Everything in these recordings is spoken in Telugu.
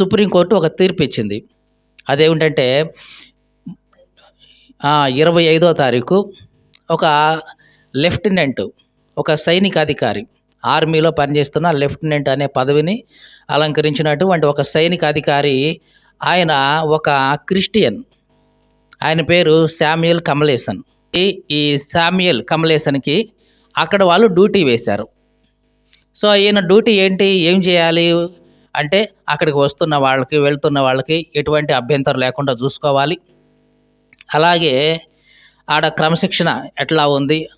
సుప్రీంకోర్టు ఒక తీర్పు ఇచ్చింది అదేమిటంటే ఇరవై ఐదో తారీఖు ఒక లెఫ్టినెంట్ ఒక సైనిక అధికారి ఆర్మీలో పనిచేస్తున్న లెఫ్టినెంట్ అనే పదవిని అలంకరించినటువంటి ఒక సైనిక అధికారి ఆయన ఒక క్రిస్టియన్. ఆయన పేరు శామ్యుయల్ కమలేసన్. ఈ ఈ శామ్యుయల్ కమలేసన్కి అక్కడ వాళ్ళు డ్యూటీ వేశారు. సో ఈయన డ్యూటీ ఏంటి? ఏం చేయాలి? అంటే అక్కడికి వస్తున్న వాళ్ళకి వెళ్తున్న వాళ్ళకి ఎటువంటి అభ్యంతరం లేకుండా చూసుకోవాలి. అలాగే ఆడ క్రమశిక్షణ ఎట్లా ఉంది?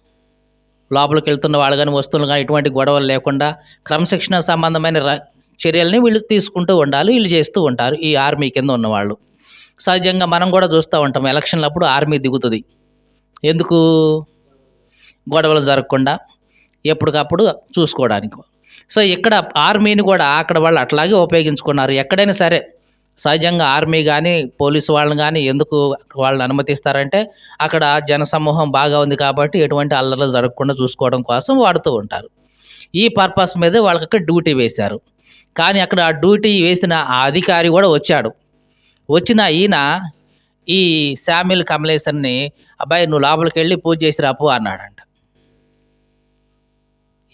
లోపలికి వెళ్తున్న వాళ్ళు కానీ వస్తువులు కానీ ఎటువంటి గొడవలు లేకుండా క్రమశిక్షణ సంబంధమైన ర- చర్యల్ని వీళ్ళు తీసుకుంటూ ఉండాలి వీళ్ళు చేస్తూ ఉంటారు ఈ ఆర్మీ కింద ఉన్నవాళ్ళు సహజంగా మనం కూడా చూస్తూ ఉంటాం ఎలక్షన్లప్పుడు ఆర్మీ దిగుతుంది. ఎందుకు? గొడవలు జరగకుండా ఎప్పటికప్పుడు చూసుకోవడానికి. సో ఇక్కడ ఆర్మీని కూడా అక్కడ వాళ్ళు అట్లాగే ఉపయోగించుకున్నారు. ఎక్కడైనా సరే సహజంగా ఆర్మీ కానీ పోలీసు వాళ్ళని కానీ ఎందుకు వాళ్ళని అనుమతిస్తారంటే అక్కడ జనసమూహం బాగా ఉంది కాబట్టి ఎటువంటి అల్లర్లు జరగకుండా చూసుకోవడం కోసం వాడుతూ ఉంటారు. ఈ పర్పస్ మీద వాళ్ళకి అక్కడ డ్యూటీ వేశారు. కానీ అక్కడ ఆ డ్యూటీ వేసిన ఆ అధికారి కూడా వచ్చాడు. వచ్చిన ఈయన ఈ శామ్యుల్ కమలేసన్ని అబ్బాయి నువ్వు లోపలికి వెళ్ళి పూజ చేసి రాపు అన్నాడంట.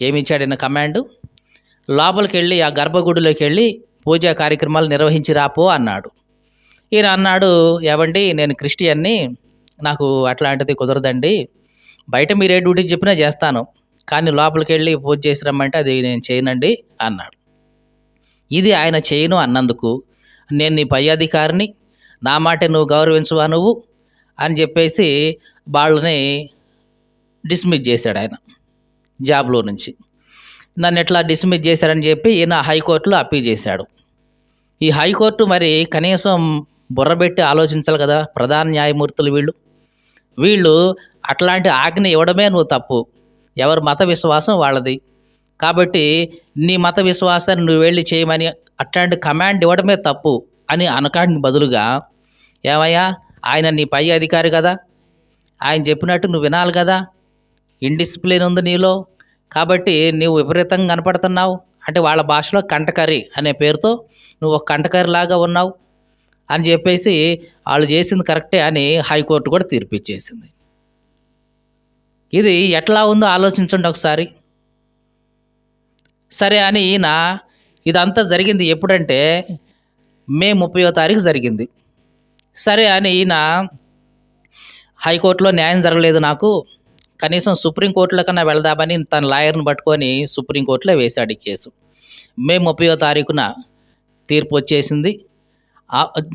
ఏమి ఇచ్చాడు ఈయన కమాండు? లోపలికి వెళ్ళి ఆ గర్భగుడిలోకి వెళ్ళి పూజా కార్యక్రమాలు నిర్వహించి రాపో అన్నాడు. ఈయన అన్నాడు ఏవండి నేను క్రిస్టియన్ని నాకు అట్లాంటిది కుదరదండి. బయట మీరు ఏ డ్యూటీ చెప్పినా చేస్తాను కానీ లోపలికి వెళ్ళి పూజ చేసి రమ్మంటే అది నేను చేయనండి అన్నాడు. ఇది ఆయన చేయను అన్నందుకు నేను నీ పై అధికారిని నా మాట నువ్వు గౌరవించువా నువ్వు? అని చెప్పేసి వాళ్ళని డిస్మిస్ చేశాడు ఆయన జాబ్లో నుంచి. నన్ను ఎట్లా డిస్మిస్ చేశారని చెప్పి ఈయన హైకోర్టులో అప్పీల్ చేశాడు. ఈ హైకోర్టు మరి కనీసం బుర్రబెట్టి ఆలోచించాలి కదా ప్రధాన న్యాయమూర్తులు వీళ్ళు. వీళ్ళు అట్లాంటి ఆజ్ఞ ఇవ్వడమే నువ్వు తప్పు. ఎవరి మత విశ్వాసం వాళ్ళది. కాబట్టి నీ మత విశ్వాసాన్ని నువ్వు వెళ్ళి చేయమని అట్లాంటి కమాండ్ ఇవ్వడమే తప్పు అని అనకానికి బదులుగా ఏమయ్యా ఆయన నీ పై అధికారి కదా. ఆయన చెప్పినట్టు నువ్వు వినాలి కదా. ఇండిసిప్లిన్ ఉంది నీలో. కాబట్టి నీవు విపరీతంగా కనపడుతున్నావు. అంటే వాళ్ళ భాషలో కంటకరి అనే పేరుతో నువ్వు ఒక కంటకరి లాగా ఉన్నావు అని చెప్పేసి వాళ్ళు చేసింది కరెక్టే అని హైకోర్టు కూడా తీర్పు ఇచ్చేసింది ఇది ఎట్లా ఉందో ఆలోచించండి ఒకసారి. సరే అని ఈయన ఇదంతా జరిగింది ఎప్పుడంటే మే ముప్పయో తారీఖు జరిగింది. సరే అని ఈయన హైకోర్టులో న్యాయం జరగలేదు నాకు. కనీసం సుప్రీంకోర్టులో కన్నా వెళదామని తన లాయర్ని పట్టుకొని సుప్రీంకోర్టులో వేశాడు ఈ కేసు. మే ముప్పయో తారీఖున తీర్పు వచ్చేసింది.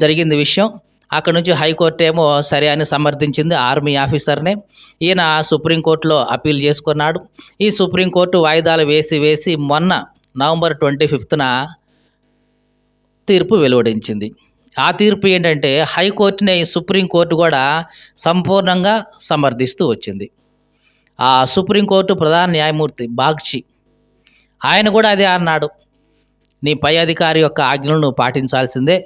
జరిగింది విషయం. అక్కడ నుంచి హైకోర్టు ఏమో సరే అని సమర్థించింది ఆర్మీ ఆఫీసర్నే. ఈయన సుప్రీంకోర్టులో అప్పీల్ చేసుకున్నాడు. ఈ సుప్రీంకోర్టు వాయిదాలు వేసి వేసి మొన్న నవంబర్ ట్వంటీ ఫిఫ్త్న తీర్పు వెలువడించింది. ఆ తీర్పు ఏంటంటే హైకోర్టుని సుప్రీంకోర్టు కూడా సంపూర్ణంగా సమర్థిస్తూ వచ్చింది. ఆ సుప్రీంకోర్టు ప్రధాన న్యాయమూర్తి బాగ్చి ఆయన కూడా అదే అన్నాడు. నీ పై అధికారి యొక్క ఆజ్ఞలు నువ్వు పాటించాల్సిందే.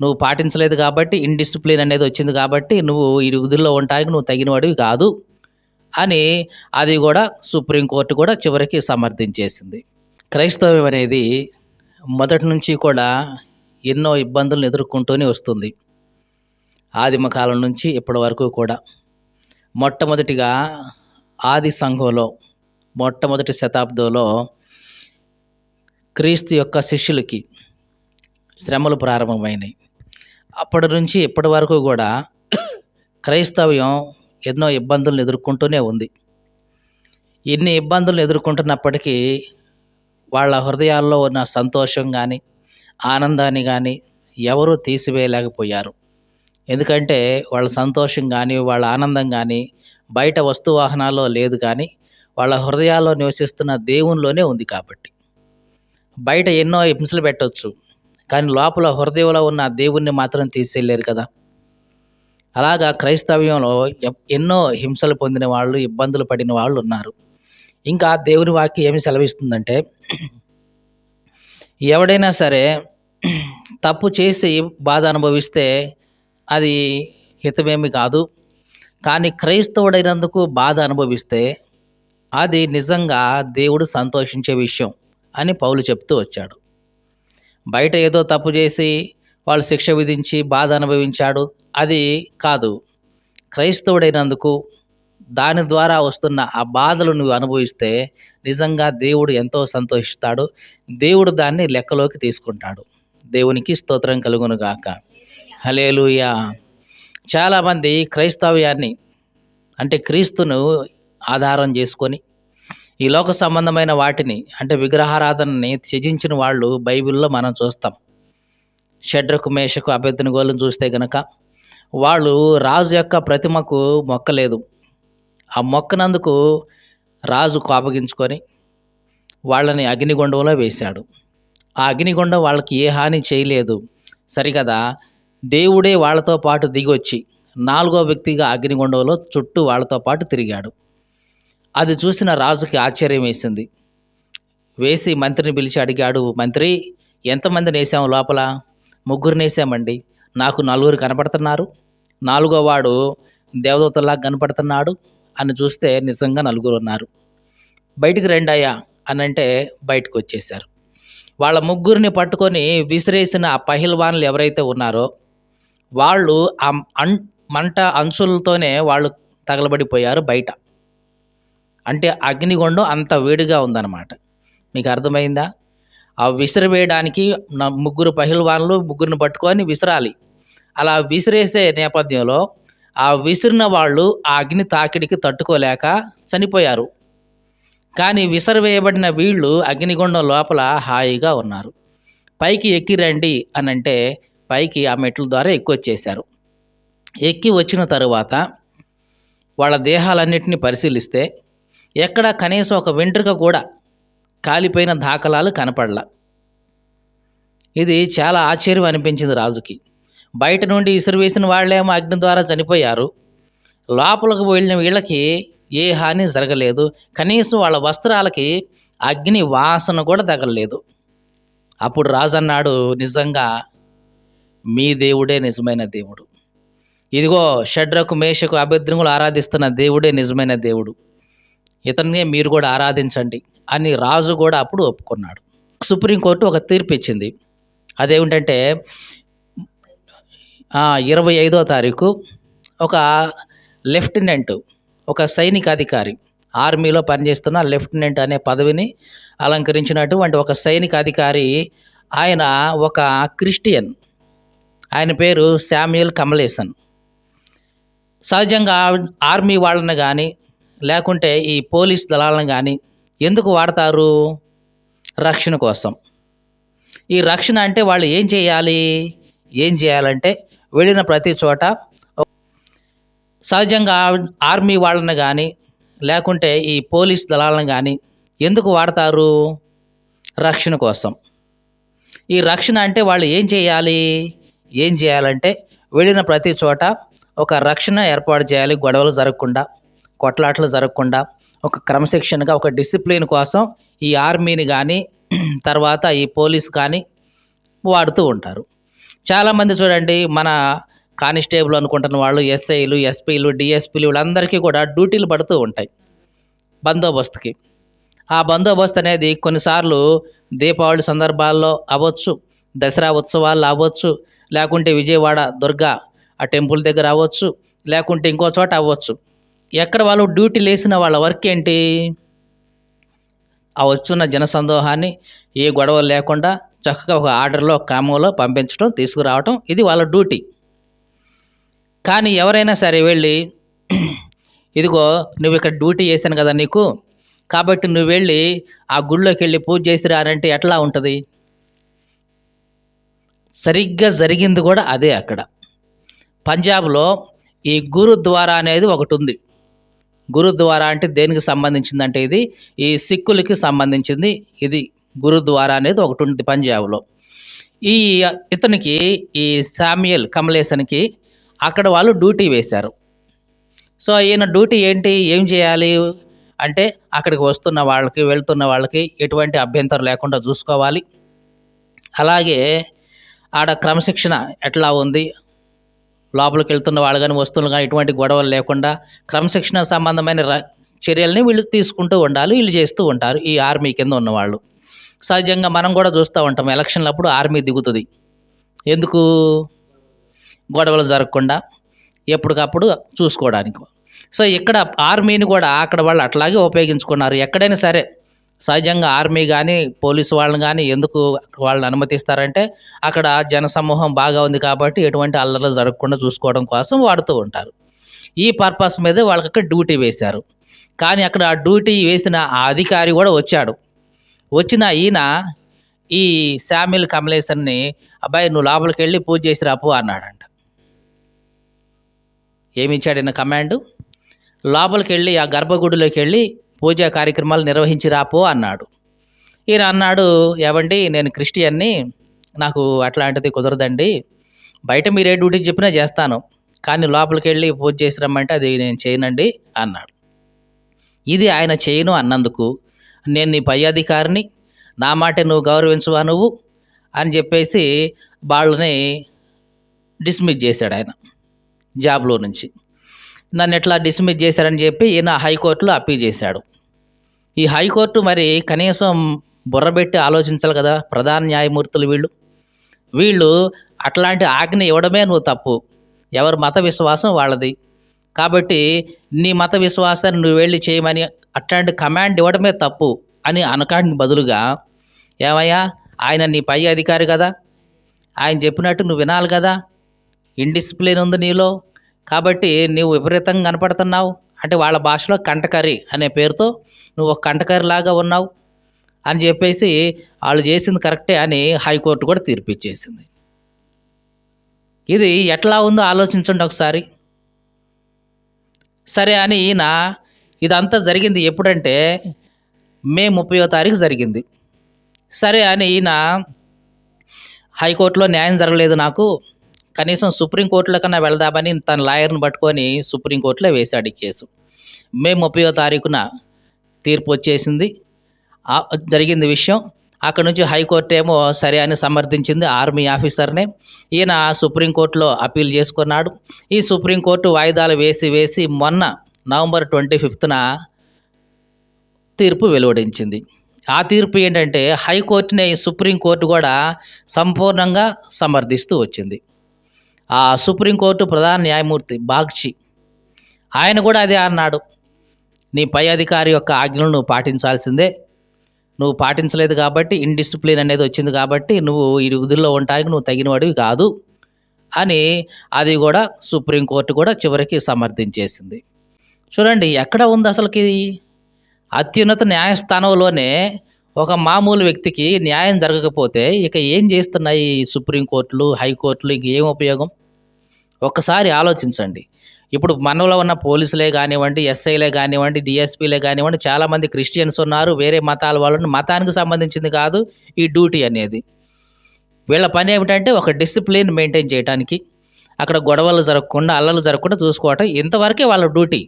నువ్వు పాటించలేదు కాబట్టి ఇండిసిప్లిన్ అనేది వచ్చింది కాబట్టి నువ్వు ఈ విధుల్లో ఉండడానికి నువ్వు తగినవాడివి కాదు అని అది కూడా సుప్రీంకోర్టు కూడా చివరికి సమర్థించేసింది. క్రైస్తవం అనేది మొదటి నుంచి కూడా ఎన్నో ఇబ్బందులను ఎదుర్కొంటూనే వస్తుంది. ఆదిమ కాలం నుంచి ఇప్పటి వరకు కూడా మొట్టమొదటిగా ఆది సంఘంలో మొట్టమొదటి శతాబ్దంలో క్రీస్తు యొక్క శిష్యులకి శ్రమలు ప్రారంభమైనాయి. అప్పటి నుంచి ఇప్పటి వరకు కూడా క్రైస్తవ్యం ఎన్నో ఇబ్బందులను ఎదుర్కొంటూనే ఉంది. ఎన్ని ఇబ్బందులను ఎదుర్కొంటున్నప్పటికీ వాళ్ళ హృదయాల్లో ఉన్న సంతోషం కానీ ఆనందాన్ని కానీ ఎవరూ తీసివేయలేకపోయారు. ఎందుకంటే వాళ్ళ సంతోషం కానీ వాళ్ళ ఆనందం కానీ బయట వస్తు వాహనాల్లో లేదు కానీ వాళ్ళ హృదయాల్లో నివసిస్తున్న దేవునిలోనే ఉంది కాబట్టి. బయట ఎన్నో హింసలు పెట్టవచ్చు కానీ లోపల హృదయంలో ఉన్న దేవుణ్ణి మాత్రం తీసుకెళ్ళారు కదా. అలాగా క్రైస్తవ్యంలో ఎన్నో హింసలు పొందిన వాళ్ళు ఇబ్బందులు పడిన వాళ్ళు ఉన్నారు. ఇంకా దేవుని వాక్యం ఏమి సెలవిస్తుందంటే ఎవడైనా సరే తప్పు చేసి బాధ అనుభవిస్తే అది హితమేమి కాదు కానీ క్రైస్తవుడైనందుకు బాధ అనుభవిస్తే అది నిజంగా దేవుడు సంతోషించే విషయం అని పౌలు చెప్తూ వచ్చాడు. బయట ఏదో తప్పు చేసి వాళ్ళు శిక్ష విధించి బాధ అనుభవించాడు. అది కాదు. క్రైస్తవుడైనందుకు దాని ద్వారా వస్తున్న ఆ బాధలు నువ్వు అనుభవిస్తే నిజంగా దేవుడు ఎంతో సంతోషిస్తాడు. దేవుడు దాన్ని లెక్కలోకి తీసుకుంటాడు. దేవునికి స్తోత్రం కలుగును గాక హలేలుయా చాలామంది క్రైస్తవ్యాన్ని అంటే క్రీస్తును ఆధారం చేసుకొని ఈ లోక సంబంధమైన వాటిని అంటే విగ్రహారాధనని త్యజించిన వాళ్ళు బైబిల్లో మనం చూస్తాం. షడ్రకు మేషకు అభ్యర్థిని గోళ్ళను చూస్తే గనక వాళ్ళు రాజు యొక్క ప్రతిమకు మొక్కలేదు. ఆ మొక్కనందుకు రాజు కోపగించుకొని వాళ్ళని అగ్నిగుండంలో వేశాడు. ఆ అగ్నిగుండం వాళ్ళకి ఏ హాని చేయలేదు. సరికదా దేవుడే వాళ్ళతో పాటు దిగొచ్చి నాలుగో వ్యక్తిగా అగ్నిగుండంలో చుట్టూ వాళ్ళతో పాటు తిరిగాడు. అది చూసిన రాజుకి ఆశ్చర్యం వేసింది. వేసి మంత్రిని పిలిచి అడిగాడు మంత్రి ఎంతమందిని వేసాము లోపల? ముగ్గురిని వేసామండి నాకు నలుగురు కనపడుతున్నారు. నాలుగో వాడు దేవదూతలా కనపడుతున్నాడు అని చూస్తే నిజంగా నలుగురు ఉన్నారు. బయటికి రెండయ్యా అని అంటే బయటకు వచ్చేసారు వాళ్ళ ముగ్గురిని పట్టుకొని విసిరేసిన ఆ పహిల్వాన్లు ఎవరైతే ఉన్నారో వాళ్ళు ఆ అన్ మంట అంచులతోనే వాళ్ళు తగలబడిపోయారు బయట. అంటే అగ్నిగుండం అంత వేడిగా ఉందన్నమాట. మీకు అర్థమైందా? ఆ విసిరివేయడానికి ముగ్గురు పహిల్వాన్లు ముగ్గురిని పట్టుకొని విసిరాలి. అలా విసిరేసే నేపథ్యంలో ఆ విసిరిన వాళ్ళు ఆ అగ్ని తాకిడికి తట్టుకోలేక చనిపోయారు. కానీ విసిరివేయబడిన వీళ్ళు అగ్నిగుండం లోపల హాయిగా ఉన్నారు. పైకి ఎక్కిరండి అని అంటే పైకి ఆ మెట్ల ద్వారా ఎక్కువ వచ్చేసారు ఎక్కి వచ్చిన తరువాత వాళ్ళ దేహాలన్నింటినీ పరిశీలిస్తే ఎక్కడ కనీసం ఒక వెంట్రుక కూడా కాలిపోయిన దాఖలాలు కనపడలా. ఇది చాలా ఆశ్చర్యం అనిపించింది రాజుకి. బయట నుండి ఇసురువేసిన వాళ్ళేమో అగ్ని ద్వారా చనిపోయారు. లోపలికి వెళ్ళిన వీళ్ళకి ఏ హాని జరగలేదు. కనీసం వాళ్ళ వస్త్రాలకి అగ్ని వాసన కూడా తగలలేదు. అప్పుడు రాజు అన్నాడు నిజంగా మీ దేవుడే నిజమైన దేవుడు. ఇదిగో షడ్రకు మేషకు అభ్యర్థులు ఆరాధిస్తున్న దేవుడే నిజమైన దేవుడు. ఇతన్నే మీరు కూడా ఆరాధించండి అని రాజు కూడా అప్పుడు ఒప్పుకున్నాడు. సుప్రీంకోర్టు ఒక తీర్పు ఇచ్చింది. అదేమిటంటే ఇరవై ఐదో తారీఖు ఒక లెఫ్టినెంట్ ఒక సైనిక అధికారి ఆర్మీలో పనిచేస్తున్న లెఫ్టినెంట్ అనే పదవిని అలంకరించినటువంటి ఒక సైనిక అధికారి ఆయన ఒక క్రిస్టియన్. ఆయన పేరు శామ్యుయల్ కమలేసన్. సహజంగా ఆర్మీ వాళ్ళని కానీ లేకుంటే ఈ పోలీస్ దళాలను కానీ ఎందుకు వాడతారు? రక్షణ కోసం. ఈ రక్షణ అంటే వాళ్ళు ఏం చేయాలి? ఏం చేయాలంటే వెళ్ళిన ప్రతి చోట సహజంగా ఆర్మీ వాళ్ళని కానీ లేకుంటే ఈ పోలీస్ దళాలను కానీ ఎందుకు వాడతారు? రక్షణ కోసం. ఈ రక్షణ అంటే వాళ్ళు ఏం చేయాలి? ఏం చేయాలంటే వెళ్ళిన ప్రతి చోట ఒక రక్షణ ఏర్పాటు చేయాలి గొడవలు జరగకుండా కొట్లాటలు జరగకుండా ఒక క్రమశిక్షణగా ఒక డిసిప్లిన్ కోసం ఈ ఆర్మీని కానీ తర్వాత ఈ పోలీస్ కానీ వాడుతూ ఉంటారు. చాలామంది చూడండి మన కానిస్టేబుల్ అనుకుంటున్న వాళ్ళు ఎస్ఐలు ఎస్పీలు డిఎస్పీలు వీళ్ళందరికీ కూడా డ్యూటీలు పడుతూ ఉంటాయి బందోబస్తుకి. ఆ బందోబస్తు అనేది కొన్నిసార్లు దీపావళి సందర్భాల్లో అవ్వచ్చు దసరా ఉత్సవాల్లో అవ్వచ్చు లేకుంటే విజయవాడ దుర్గా ఆ టెంపుల్ దగ్గర అవ్వచ్చు లేకుంటే ఇంకో చోట అవ్వచ్చు. ఎక్కడ వాళ్ళు డ్యూటీ లేసిన వాళ్ళ వర్క్ ఏంటి? ఆ వచ్చున్న జనసందోహాన్ని ఏ గొడవలు లేకుండా చక్కగా ఒక ఆర్డర్లో క్రమంలో పంపించడం తీసుకురావటం ఇది వాళ్ళ డ్యూటీ. కానీ ఎవరైనా సరే వెళ్ళి ఇదిగో నువ్వు ఇక్కడ డ్యూటీ చేశాను కదా నీకు కాబట్టి నువ్వు వెళ్ళి ఆ గుళ్ళోకి వెళ్ళి పూజ చేసి రానంటే ఎట్లా ఉంటుంది? సరిగ్గా జరిగింది కూడా అదే అక్కడ. పంజాబ్లో ఈ గురుద్వారా అనేది ఒకటి ఉంది. గురుద్వారా అంటే దేనికి సంబంధించిందంటే ఇది? ఈ సిక్కులకి సంబంధించింది. ఇది గురుద్వారా అనేది ఒకటి ఉంది పంజాబ్లో. ఈ ఇతనికి ఈ శామ్యుయల్ కమలేసన్కి అక్కడ వాళ్ళు డ్యూటీ వేశారు. సో ఈయన డ్యూటీ ఏంటి? ఏం చేయాలి? అంటే అక్కడికి వస్తున్న వాళ్ళకి వెళ్తున్న వాళ్ళకి ఎటువంటి అభ్యంతరం లేకుండా చూసుకోవాలి. అలాగే ఆడ క్రమశిక్షణ ఎట్లా ఉంది? లోపలికి వెళ్తున్న వాళ్ళు కానీ వస్తువులు కానీ ఎటువంటి గొడవలు లేకుండా క్రమశిక్షణ సంబంధమైన చర్యల్ని వీళ్ళు తీసుకుంటూ ఉండాలి వీళ్ళు చేస్తూ ఉంటారు ఈ ఆర్మీ కింద ఉన్నవాళ్ళు సహజంగా మనం కూడా చూస్తూ ఉంటాం ఎలక్షన్లప్పుడు ఆర్మీ దిగుతుంది. ఎందుకు? గొడవలు జరగకుండా ఎప్పటికప్పుడు చూసుకోవడానికి. సో ఇక్కడ ఆర్మీని కూడా అక్కడ వాళ్ళు అట్లాగే ఉపయోగించుకున్నారు. ఎక్కడైనా సరే సహజంగా ఆర్మీ కానీ పోలీసు వాళ్ళని కానీ ఎందుకు వాళ్ళని అనుమతిస్తారంటే అక్కడ జనసమూహం బాగా ఉంది కాబట్టి ఎటువంటి అల్లర్లు జరగకుండా చూసుకోవడం కోసం వాడుతూ ఉంటారు. ఈ పర్పస్ మీద వాళ్ళకి అక్కడ డ్యూటీ వేశారు. కానీ అక్కడ ఆ డ్యూటీ వేసిన ఆ అధికారి కూడా వచ్చాడు. వచ్చిన ఈయన ఈ శామిల్ కమలేశ్వర్ని అబ్బాయి నువ్వు లోపలికి వెళ్ళి పూజ చేసి రాపు అన్నాడంట. ఏమి ఇచ్చాడు ఈయన కమాండు? లోపలికి వెళ్ళి ఆ గర్భగుడిలోకి వెళ్ళి పూజా కార్యక్రమాలు నిర్వహించి రాపో అన్నాడు. ఈయన అన్నాడు ఏమండి నేను క్రిస్టియన్ని నాకు అట్లాంటిది కుదరదండి. బయట మీరు ఏ డ్యూటీ చెప్పినా చేస్తాను. కానీ లోపలికి వెళ్ళి పూజ చేసి రమ్మంటే అది నేను చేయనండి అన్నాడు. ఇది ఆయన చేయను అన్నందుకు. నేను నీ పై అధికారిని. నా మాట నువ్వు గౌరవించవా నువ్వు? అని చెప్పేసి వాళ్ళని డిస్మిస్ చేశాడు ఆయన జాబ్లో నుంచి. నన్ను ఎట్లా డిస్మిస్ చేశారని చెప్పి ఈయన హైకోర్టులో అప్పీల్ చేశాడు. ఈ హైకోర్టు మరి కనీసం బుర్రబెట్టి ఆలోచించాలి కదా ప్రధాన న్యాయమూర్తులు వీళ్ళు. వీళ్ళు అట్లాంటి ఆజ్ఞ ఇవ్వడమే నువ్వు తప్పు. ఎవరి మత విశ్వాసం వాళ్ళది. కాబట్టి నీ మత విశ్వాసాన్ని నువ్వు వెళ్ళి చేయమని అట్లాంటి కమాండ్ ఇవ్వడమే తప్పు అని అనకానికి బదులుగా ఏమయ్యా ఆయన నీ పై అధికారి కదా. ఆయన చెప్పినట్టు నువ్వు వినాలి కదా. ఇండిసిప్లిన్ ఉంది నీలో. కాబట్టి నీవు విపరీతంగా కనపడుతున్నావు. అంటే వాళ్ళ భాషలో కంటకరి అనే పేరుతో నువ్వు ఒక కంటకరిలాగా ఉన్నావు అని చెప్పేసి వాళ్ళు చేసింది కరెక్టే అని హైకోర్టు కూడా తీర్పు ఇచ్చేసింది ఇది ఎట్లా ఉందో ఆలోచించండి ఒకసారి. సరే అని ఈయన ఇదంతా జరిగింది ఎప్పుడంటే మే ముప్పయో తారీఖు జరిగింది. సరే అని ఈయన హైకోర్టులో న్యాయం జరగలేదు నాకు. కనీసం సుప్రీంకోర్టులో కన్నా వెళదామని తన లాయర్ని పట్టుకొని సుప్రీంకోర్టులో వేశాడు ఈ కేసు. మే ముప్పయో తారీఖున తీర్పు వచ్చేసింది. జరిగింది విషయం. అక్కడ నుంచి హైకోర్టు ఏమో సరే అని సమర్థించింది ఆర్మీ ఆఫీసర్నే. ఈయన సుప్రీంకోర్టులో అప్పీల్ చేసుకున్నాడు. ఈ సుప్రీంకోర్టు వాయిదాలు వేసి వేసి మొన్న నవంబర్ ట్వంటీ ఫిఫ్త్న తీర్పు వెలువడించింది. ఆ తీర్పు ఏంటంటే హైకోర్టుని సుప్రీంకోర్టు కూడా సంపూర్ణంగా సమర్థిస్తూ వచ్చింది. ఆ సుప్రీంకోర్టు ప్రధాన న్యాయమూర్తి బాగ్చి. ఆయన కూడా అదే అన్నాడు. నీ పై అధికారి యొక్క ఆజ్ఞలను నువ్వు పాటించాల్సిందే. నువ్వు పాటించలేదు కాబట్టి ఇండిసిప్లిన్ అనేది వచ్చింది కాబట్టి నువ్వు ఈ విధుల్లో ఉండడానికి నువ్వు తగినవాడివి కాదు అని అది కూడా సుప్రీంకోర్టు కూడా చివరికి సమర్థించేసింది. చూడండి ఎక్కడ ఉంది అసలుకి అత్యున్నత న్యాయస్థానంలోనే ఒక మామూలు వ్యక్తికి న్యాయం జరగకపోతే ఇక ఏం చేస్తున్నాయి సుప్రీంకోర్టులు హైకోర్టులు? ఇంక ఏం ఉపయోగం? ఒక్కసారి ఆలోచించండి. ఇప్పుడు మనలో ఉన్న పోలీసులే కానివ్వండి ఎస్ఐలే కానివ్వండి డిఎస్పీలే కానివ్వండి చాలామంది క్రిస్టియన్స్ ఉన్నారు వేరే మతాల వాళ్ళని మతానికి సంబంధించింది కాదు ఈ డ్యూటీ అనేది. వీళ్ళ పని ఏమిటంటే ఒక డిసిప్లిన్ మెయింటైన్ చేయడానికి అక్కడ గొడవలు జరగకుండా అల్లలు జరగకుండా చూసుకోవటం. ఇంతవరకే వాళ్ళ డ్యూటీ.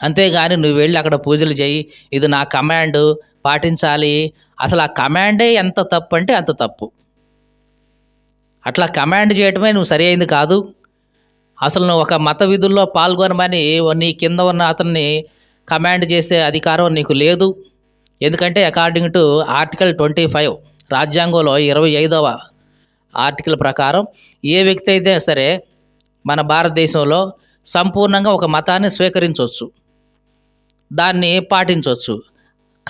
అంతేగాని నువ్వు వెళ్ళి అక్కడ పూజలు చేయి ఇది నా కమాండ్ పాటించాలి. అసలు ఆ కమాండే ఎంత తప్పు అంటే అంత తప్పు. అట్లా కమాండ్ చేయటమే నువ్వు సరి అయింది కాదు. అసలు నువ్వు ఒక మత విధుల్లో పాల్గొనమని నీ కింద ఉన్న అతన్ని కమాండ్ చేసే అధికారం నీకు లేదు. ఎందుకంటే according to article twenty five రాజ్యాంగంలో ఇరవై ఐదవ ఆర్టికల్ ప్రకారం ఏ వ్యక్తి అయితే సరే మన భారతదేశంలో సంపూర్ణంగా ఒక మతాన్ని స్వీకరించవచ్చు. దాన్ని పాటించవచ్చు.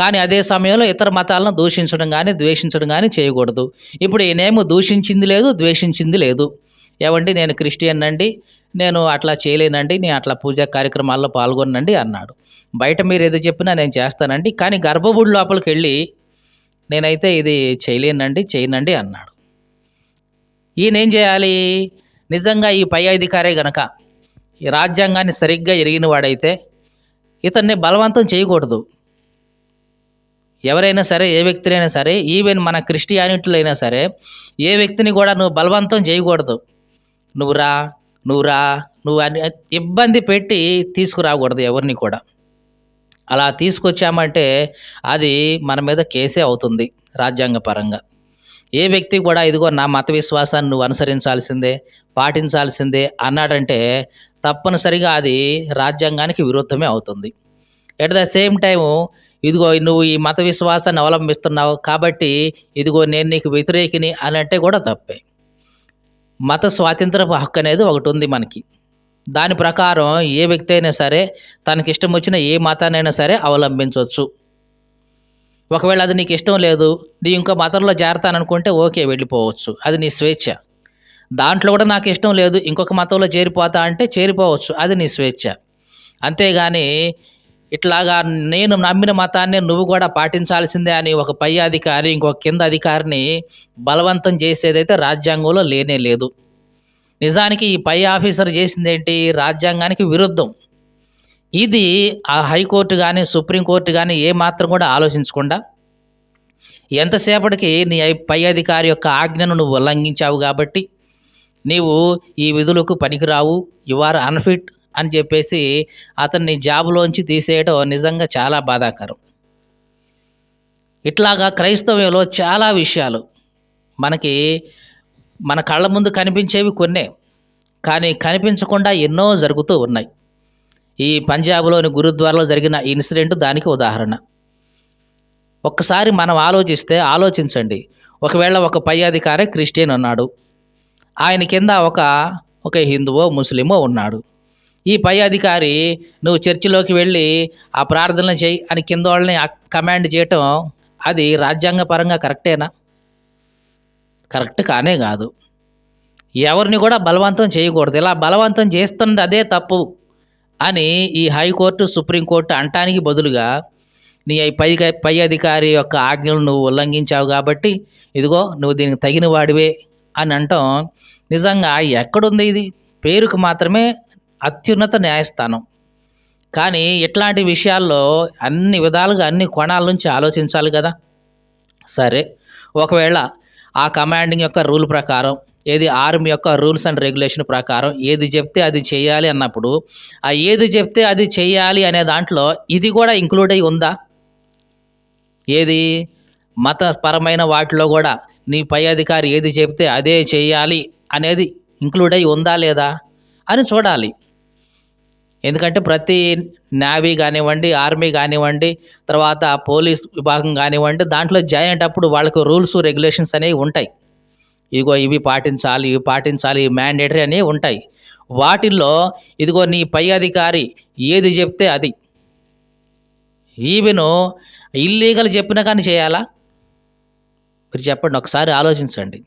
కానీ అదే సమయంలో ఇతర మతాలను దూషించడం కానీ ద్వేషించడం కానీ చేయకూడదు. ఇప్పుడు ఈయనేమో దూషించింది లేదు ద్వేషించింది లేదు. ఏమండి నేను క్రిస్టియన్ అండి నేను అట్లా చేయలేనండి నేను అట్లా పూజా కార్యక్రమాల్లో పాల్గొనండి అన్నాడు. బయట మీరు ఏదో చెప్పినా నేను చేస్తానండి కానీ గర్భగుడి లోపలికి వెళ్ళి నేనైతే ఇది చేయలేనండి చేయనండి అన్నాడు. ఈయన ఏం చేయాలి? నిజంగా ఈ పై అధికారే గనక ఈ రాజ్యాంగాన్ని సరిగ్గా ఎరిగిన వాడైతే ఇతన్ని బలవంతం చేయకూడదు. ఎవరైనా సరే ఏ వ్యక్తినైనా సరే ఈవెన్ మన క్రిస్టియానిటీలో అయినా సరే ఏ వ్యక్తిని కూడా నువ్వు బలవంతం చేయకూడదు. నువ్వు రా నువ్వు రా నువ్వు అని ఇబ్బంది పెట్టి తీసుకురాకూడదు ఎవరిని కూడా. అలా తీసుకొచ్చామంటే అది మన మీద కేసే అవుతుంది రాజ్యాంగపరంగా. ఏ వ్యక్తి కూడా ఇదిగో నా మత విశ్వాసాన్ని నువ్వు అనుసరించాల్సిందే పాటించాల్సిందే అన్నాడంటే తప్పనిసరిగా అది రాజ్యాంగానికి విరుద్ధమే అవుతుంది. ఎట్ ద సేమ్ టైము ఇదిగో నువ్వు ఈ మత విశ్వాసాన్ని అవలంబిస్తున్నావు కాబట్టి ఇదిగో నేను నీకు వ్యతిరేకిని అని అంటే కూడా తప్పే. మత స్వాతంత్రపు హక్కు అనేది ఒకటి ఉంది మనకి. దాని ప్రకారం ఏ వ్యక్తి అయినా సరే తనకి ఇష్టం వచ్చిన ఏ మతాన్నైనా సరే అవలంబించవచ్చు. ఒకవేళ అది నీకు ఇష్టం లేదు నీ ఇంకో మతంలో చేరతాననుకుంటే ఓకే వెళ్ళిపోవచ్చు. అది నీ స్వేచ్ఛ. దాంట్లో కూడా నాకు ఇష్టం లేదు ఇంకొక మతంలో చేరిపోతా అంటే చేరిపోవచ్చు. అది నీ స్వేచ్ఛ. అంతేగాని ఇట్లాగా నేను నమ్మిన మతాన్ని నువ్వు కూడా పాటించాల్సిందే అని ఒక పై అధికారి ఇంకొక కింద అధికారిని బలవంతం చేసేదైతే రాజ్యాంగంలో లేనే లేదు. నిజానికి ఈ పై ఆఫీసర్ చేసింది ఏంటి? రాజ్యాంగానికి విరుద్ధం. ఇది ఆ హైకోర్టు కానీ సుప్రీంకోర్టు కానీ ఏ మాత్రం కూడా ఆలోచించకుండా ఎంతసేపటికి నీ పై అధికారి యొక్క ఆజ్ఞను నువ్వు ఉల్లంఘించావు కాబట్టి నీవు ఈ విధులకు పనికిరావు. You are unfit. అని చెప్పేసి అతన్ని జాబులోంచి తీసేయడం నిజంగా చాలా బాధాకరం. ఇట్లాగా క్రైస్తవ్యంలో చాలా విషయాలు మనకి మన కళ్ళ ముందు కనిపించేవి కొన్నే కానీ కనిపించకుండా ఎన్నో జరుగుతూ ఉన్నాయి. ఈ పంజాబ్లోని గురుద్వారాలో జరిగిన ఇన్సిడెంట్ దానికి ఉదాహరణ. ఒక్కసారి మనం ఆలోచిస్తే ఆలోచించండి. ఒకవేళ ఒక పై అధికారి క్రిస్టియన్ ఉన్నాడు. ఆయన కింద ఒక ఒక హిందువో ముస్లిమో ఉన్నాడు. ఈ పై అధికారి నువ్వు చర్చిలోకి వెళ్ళి ఆ ప్రార్థనలు చేయి అని కింద వాళ్ళని కమాండ్ చేయటం అది రాజ్యాంగపరంగా కరెక్టేనా? కరెక్ట్ కానే కాదు. ఎవరిని కూడా బలవంతం చేయకూడదు. ఇలా బలవంతం చేస్తున్నది అదే తప్పు అని ఈ హైకోర్టు సుప్రీంకోర్టు అంటానికి బదులుగా నీ ఈ పై పై అధికారి యొక్క ఆజ్ఞలు నువ్వు ఉల్లంఘించావు కాబట్టి ఇదిగో నువ్వు దీనికి తగిన వాడివే అని అంటాం. నిజంగా ఎక్కడుంది ఇది? పేరుకు మాత్రమే అత్యున్నత న్యాయస్థానం. కానీ ఇట్లాంటి విషయాల్లో అన్ని విధాలుగా అన్ని కోణాల నుంచి ఆలోచించాలి కదా. సరే ఒకవేళ ఆ కమాండింగ్ యొక్క రూల్ ప్రకారం ఏది ఆర్మీ యొక్క రూల్స్ అండ్ రెగ్యులేషన్ ప్రకారం ఏది చెప్తే అది చేయాలి అన్నప్పుడు ఆ ఏది చెప్తే అది చేయాలి అనే దాంట్లో ఇది కూడా ఇంక్లూడ్ అయి ఉందా? ఏది? మతపరమైన వాటిలో కూడా నీ పై అధికారి ఏది చెప్తే అదే చేయాలి అనేది ఇంక్లూడ్ అయి ఉందా లేదా అని చూడాలి. ఎందుకంటే ప్రతి నేవీ కానివ్వండి ఆర్మీ కానివ్వండి తర్వాత పోలీస్ విభాగం కానివ్వండి దాంట్లో జాయిన్ అయ్యేటప్పుడు వాళ్ళకు రూల్స్ రెగ్యులేషన్స్ అనేవి ఉంటాయి. ఇదిగో ఇవి పాటించాలి ఇవి పాటించాలి మ్యాండేటరీ అనేవి ఉంటాయి. వాటిల్లో ఇదిగో నీ పై అధికారి ఏది చెప్తే అది. ఈవెను ఇల్లీగల్ చెప్పినా కానీ చేయాలా? మీరు చెప్పండి ఒకసారి ఆలోచించండి.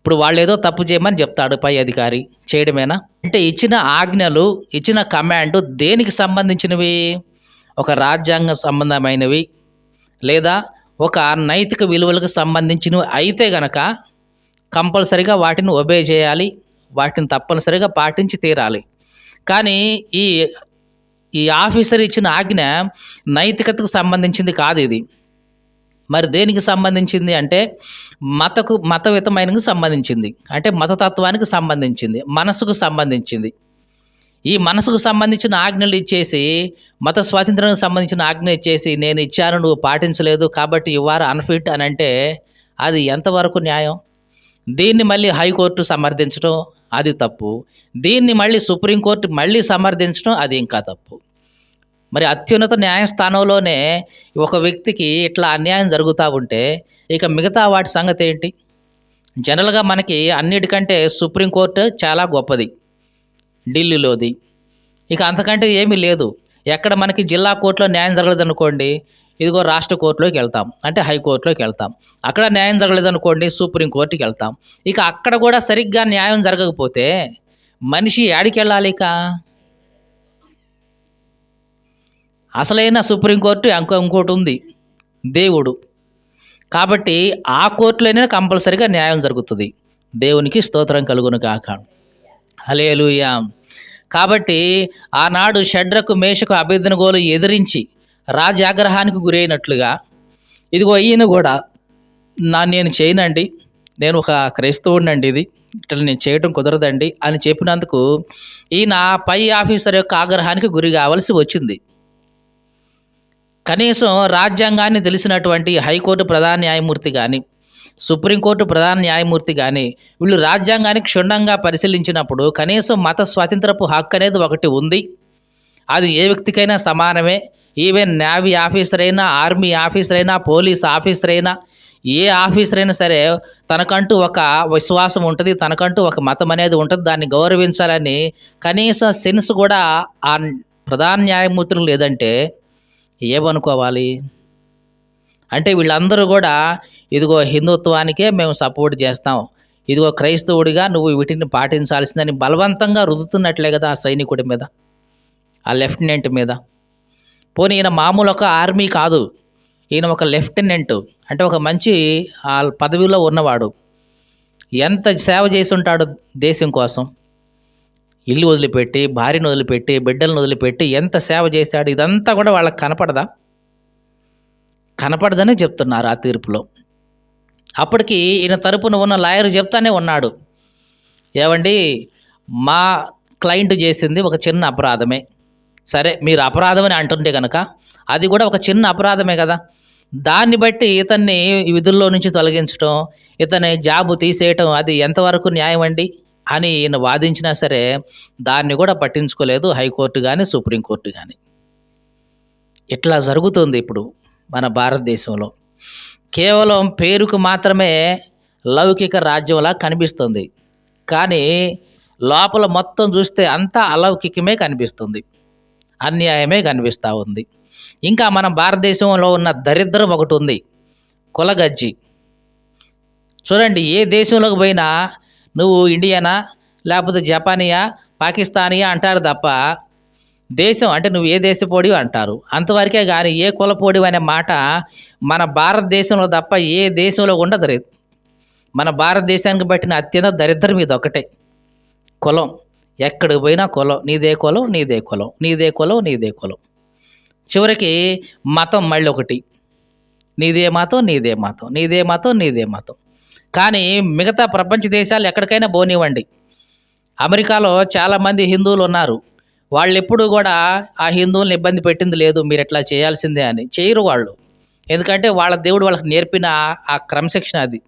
ఇప్పుడు వాళ్ళు ఏదో తప్పు చేయమని చెప్తాడు పై అధికారి చేయడమేనా? అంటే ఇచ్చిన ఆజ్ఞలు ఇచ్చిన కమాండ్ దేనికి సంబంధించినవి? ఒక రాజ్యాంగ సంబంధమైనవి లేదా ఒక నైతిక విలువలకు సంబంధించినవి అయితే గనక కంపల్సరిగా వాటిని ఒబే చేయాలి వాటిని తప్పనిసరిగా పాటించి తీరాలి. కానీ ఈ ఈ ఆఫీసర్ ఇచ్చిన ఆజ్ఞ నైతికతకు సంబంధించింది కాదు ఇది. మరి దేనికి సంబంధించింది అంటే మతకు మతవితమైనకు సంబంధించింది. అంటే మతతత్వానికి సంబంధించింది మనసుకు సంబంధించింది. ఈ మనసుకు సంబంధించిన ఆజ్ఞలు ఇచ్చేసి మత స్వాతంత్రానికి సంబంధించిన ఆజ్ఞ ఇచ్చేసి నేను ఇచ్చాను నువ్వు పాటించలేదు కాబట్టి ఇవ్వారు అన్ఫిట్ అని అంటే అది ఎంతవరకు న్యాయం? దీన్ని మళ్ళీ హైకోర్టు సమర్థించడం అది తప్పు. దీన్ని మళ్ళీ సుప్రీంకోర్టు మళ్ళీ సమర్థించడం అది ఇంకా తప్పు. మరి అత్యున్నత న్యాయస్థానంలోనే ఒక వ్యక్తికి ఇట్లా అన్యాయం జరుగుతూ ఉంటే ఇక మిగతా వాటి సంగతి ఏంటి? జనరల్గా మనకి అన్నిటికంటే సుప్రీంకోర్టు చాలా గొప్పది ఢిల్లీలోది. ఇక అంతకంటే ఏమీ లేదు. ఎక్కడ మనకి జిల్లా కోర్టులో న్యాయం జరగలేదు అనుకోండి ఇదిగో రాష్ట్ర కోర్టులోకి వెళ్తాం అంటే హైకోర్టులోకి వెళ్తాం. అక్కడ న్యాయం జరగలేదు అనుకోండి సుప్రీంకోర్టుకి వెళ్తాం. ఇక అక్కడ కూడా సరిగ్గా న్యాయం జరగకపోతే మనిషి యాడికి వెళ్ళాలి ఇక అసలైన సుప్రీంకోర్టు ఇంకో ఇంకోటి ఉంది. దేవుడు. కాబట్టి ఆ కోర్టులోనే కంపల్సరిగా న్యాయం జరుగుతుంది. దేవునికి స్తోత్రం కలుగును కాక హలేలుయా కాబట్టి ఆనాడు షడ్రకు మేషకు అభ్యర్థనగోలు ఎదిరించి రాజాగ్రహానికి గురైనట్లుగా ఇదిగో ఈయన కూడా నా నేను చేయనండి నేను ఒక క్రైస్తవుడినండి ఇది ఇట్లా నేను చేయటం కుదరదండి అని చెప్పినందుకు ఈయన పై ఆఫీసర్ యొక్క ఆగ్రహానికి గురి కావాల్సి వచ్చింది. కనీసం రాజ్యాంగాన్ని తెలిసినటువంటి హైకోర్టు ప్రధాన న్యాయమూర్తి కానీ సుప్రీంకోర్టు ప్రధాన న్యాయమూర్తి కానీ వీళ్ళు రాజ్యాంగాన్ని క్షుణ్ణంగా పరిశీలించినప్పుడు కనీసం మత స్వాతంత్రపు హక్కు అనేది ఒకటి ఉంది. అది ఏ వ్యక్తికైనా సమానమే. ఈవెన్ నేవీ ఆఫీసర్ అయినా ఆర్మీ ఆఫీసర్ అయినా పోలీస్ ఆఫీసర్ అయినా ఏ ఆఫీసర్ అయినా సరే తనకంటూ ఒక విశ్వాసం ఉంటుంది తనకంటూ ఒక మతం అనేది ఉంటుంది దాన్ని గౌరవించాలని కనీసం సెన్స్ కూడా ఆ ప్రధాన న్యాయమూర్తులు లేదంటే ఏమనుకోవాలి? అంటే వీళ్ళందరూ కూడా ఇదిగో హిందుత్వానికే మేము సపోర్ట్ చేస్తాం. ఇదిగో క్రైస్తవుడిగా నువ్వు వీటిని పాటించాల్సిందని బలవంతంగా రుదుతున్నట్లే కదా ఆ సైనికుడి మీద ఆ లెఫ్టినెంట్ మీద. పోనీ ఈయన మామూలు ఒక ఆర్మీ కాదు. ఈయన ఒక లెఫ్టినెంట్. అంటే ఒక మంచి ఆ పదవిలో ఉన్నవాడు. ఎంత సేవ చేసి ఉంటాడు దేశం కోసం? ఇల్లు వదిలిపెట్టి భార్యను వదిలిపెట్టి బిడ్డలను వదిలిపెట్టి ఎంత సేవ చేశాడు ఇదంతా కూడా వాళ్ళకి కనపడదా? కనపడదనే చెప్తున్నారు ఆ తీర్పులో. అప్పటికి ఈయన తరపున ఉన్న లాయర్ చెప్తానే ఉన్నాడు. ఏమండి మా క్లయింట్ చేసింది ఒక చిన్న అపరాధమే. సరే మీరు అపరాధం అని అంటుంటే కనుక అది కూడా ఒక చిన్న అపరాధమే కదా. దాన్ని బట్టి ఇతన్ని విధుల్లో నుంచి తొలగించడం ఇతని జాబు తీసేయటం అది ఎంతవరకు న్యాయం అండి అని ఈయన వాదించినా సరే దాన్ని కూడా పట్టించుకోలేదు హైకోర్టు కానీ సుప్రీంకోర్టు కానీ ఇట్లా జరుగుతుంది ఇప్పుడు మన భారతదేశంలో. కేవలం పేరుకు మాత్రమే లౌకిక రాజ్యంలా కనిపిస్తుంది. కానీ లోపల మొత్తం చూస్తే అంతా అలౌకికమే కనిపిస్తుంది. అన్యాయమే కనిపిస్తూ ఉంది. ఇంకా మన భారతదేశంలో ఉన్న దరిద్రం ఒకటి ఉంది. కులగజ్జి. చూడండి ఏ దేశంలోకి పోయినా నువ్వు ఇండియనా? లేకపోతే జపానియా? పాకిస్తానియా? అంటారు తప్ప దేశం అంటే నువ్వు ఏ దేశపోడివి అంటారు. అంతవరకే కానీ ఏ కులపోడివి అనే మాట మన భారతదేశంలో తప్ప ఏ దేశంలో ఉండదు రే. మన భారతదేశానికి బట్టిన అత్యంత దరిద్రం ఇది ఒకటే కులం. ఎక్కడికి పోయినా కులం. నీదే కులం నీదే కులం. నీదే కులం నీదే కులం. చివరికి మతం మళ్ళీ ఒకటి నీదే మతం నీదే మతం. నీదే మతం నీదే మతం. కానీ మిగతా ప్రపంచ దేశాలు ఎక్కడికైనా పోనివ్వండి. అమెరికాలో చాలామంది హిందువులు ఉన్నారు. వాళ్ళు ఎప్పుడు కూడా ఆ హిందువులను ఇబ్బంది పెట్టింది లేదు మీరు ఎట్లా చేయాల్సిందే అని చేయరు వాళ్ళు. ఎందుకంటే వాళ్ళ దేవుడు వాళ్ళకి నేర్పిన ఆ- ఆ క్రమశిక్షణ అది.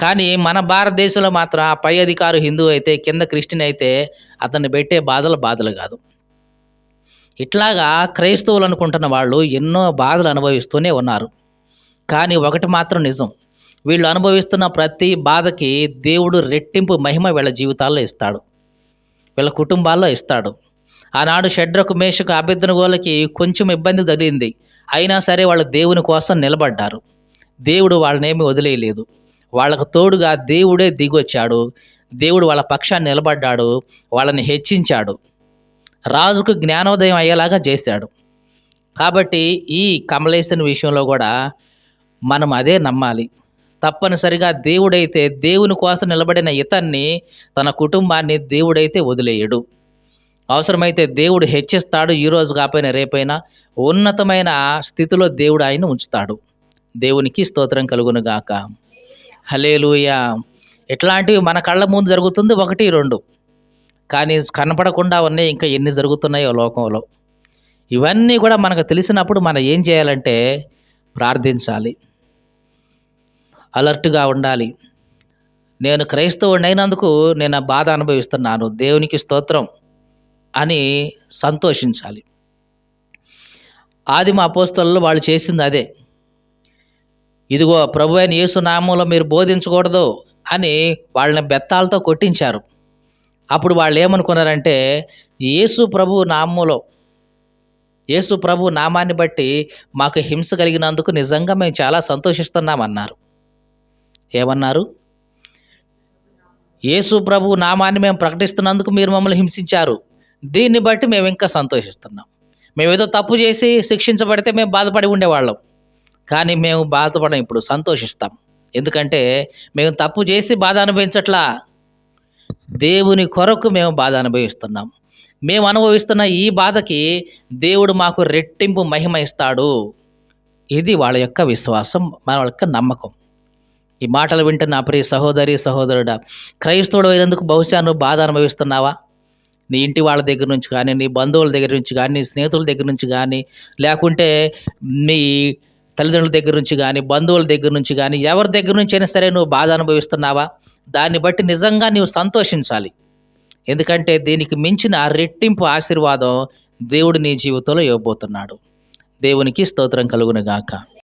కానీ మన భారతదేశంలో మాత్రం ఆ పై అధికారు హిందూ అయితే కింద క్రిస్టియన్ అయితే అతన్ని పెట్టే బాధలు బాధలు కాదు. ఇట్లాగా క్రైస్తవులు అనుకుంటున్న వాళ్ళు ఎన్నో బాధలు అనుభవిస్తూనే ఉన్నారు. కానీ ఒకటి మాత్రం నిజం. వీళ్ళు అనుభవిస్తున్న ప్రతి బాధకి దేవుడు రెట్టింపు మహిమ వీళ్ళ జీవితాల్లో ఇస్తాడు. వీళ్ళ కుటుంబాల్లో ఇస్తాడు. ఆనాడు షడ్రకు మేషకు అభ్యర్థనగోలకి కొంచెం ఇబ్బంది జరిగింది అయినా సరే వాళ్ళు దేవుని కోసం నిలబడ్డారు. దేవుడు వాళ్ళనేమి వదిలేయలేదు. వాళ్ళకు తోడుగా దేవుడే దిగొచ్చాడు. దేవుడు వాళ్ళ పక్షాన్ని నిలబడ్డాడు. వాళ్ళని హెచ్చించాడు. రాజుకు జ్ఞానోదయం అయ్యేలాగా చేశాడు. కాబట్టి ఈ కమలేశన్ విషయంలో కూడా మనం అదే నమ్మాలి. తప్పనిసరిగా దేవుడైతే దేవుని కోసం నిలబడిన ఇతన్ని తన కుటుంబాన్ని దేవుడైతే వదిలేయడు. అవసరమైతే దేవుడు హెచ్చిస్తాడు ఈరోజు కాపోయినా రేపైనా ఉన్నతమైన స్థితిలో దేవుడు ఆయన ఉంచుతాడు. దేవునికి స్తోత్రం కలుగునుగాక హలేలుయా ఇట్లాంటివి మన కళ్ళ ముందు జరుగుతుంది ఒకటి రెండు. కానీ కనపడకుండా ఉన్నాయి ఇంకా ఎన్ని జరుగుతున్నాయో లోకంలో. ఇవన్నీ కూడా మనకు తెలిసినప్పుడు మనం ఏం చేయాలంటే ప్రార్థించాలి. అలర్ట్గా ఉండాలి. నేను క్రైస్తవుడిని అయినందుకు నేను ఆ బాధ అనుభవిస్తున్నాను. దేవునికి స్తోత్రం అని సంతోషించాలి. ఆదిమ అపోస్తలలో వాళ్ళు చేసింది అదే. ఇదిగో ప్రభు అయిన యేసు నామంలో మీరు బోధించకూడదు అని వాళ్ళని బెత్తాలతో కొట్టించారు. అప్పుడు వాళ్ళు ఏమనుకున్నారంటే యేసు ప్రభు నామంలో యేసు ప్రభు నామాన్ని బట్టి మాకు హింస కలిగినందుకు నిజంగా మేము చాలా సంతోషిస్తున్నామన్నారు. ఏమన్నారు? యేసు ప్రభు నామాన్ని మేము ప్రకటిస్తున్నందుకు మీరు మమ్మల్ని హింసించారు. దీన్ని బట్టి మేము ఇంకా సంతోషిస్తున్నాం. మేము ఏదో తప్పు చేసి శిక్షించబడితే మేము బాధపడి ఉండేవాళ్ళం. కానీ మేము బాధపడం ఇప్పుడు సంతోషిస్తాం. ఎందుకంటే మేము తప్పు చేసి బాధ అనుభవించట్లా. దేవుని కొరకు మేము బాధ అనుభవిస్తున్నాం. మేము అనుభవిస్తున్న ఈ బాధకి దేవుడు మాకు రెట్టింపు మహిమ ఇస్తాడు. ఇది వాళ్ళ యొక్క విశ్వాసం మన యొక్క నమ్మకం. ఈ మాటలు వింటున్న ప్రియ సహోదరి సహోదరుడా క్రైస్తవుడు అయినందుకు బహుశా నువ్వు బాధ అనుభవిస్తున్నావా? నీ ఇంటి వాళ్ళ దగ్గర నుంచి కానీ నీ బంధువుల దగ్గర నుంచి కానీ నీ స్నేహితుల దగ్గర నుంచి కానీ లేకుంటే నీ తల్లిదండ్రుల దగ్గర నుంచి కానీ బంధువుల దగ్గర నుంచి కానీ ఎవరి దగ్గర నుంచి అయినా సరే నువ్వు బాధ అనుభవిస్తున్నావా? దాన్ని బట్టి నిజంగా నీవు సంతోషించాలి. ఎందుకంటే దీనికి మించిన రెట్టింపు ఆశీర్వాదం దేవుడు నీ జీవితంలో ఇవ్వబోతున్నాడు. దేవునికి స్తోత్రం కలుగునుగాక. గాక